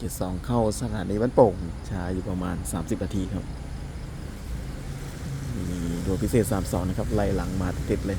172 เข้าสถานีบ้านโป่งช้าอยู่ประมาณ 30 นาทีครับมีรถพิเศษ 32 นะครับ ไล่หลังมาติดเลย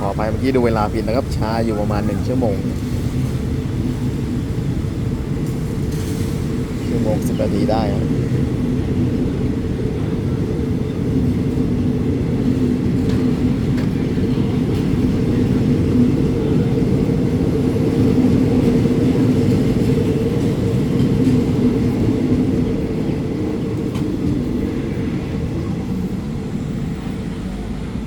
ขอไปเมื่อกี้ดูเวลาผิดนะครับช้าอยู่ประมาณหนึ่งชั่วโมงชั่วโมงสิบนาทีได้ครับ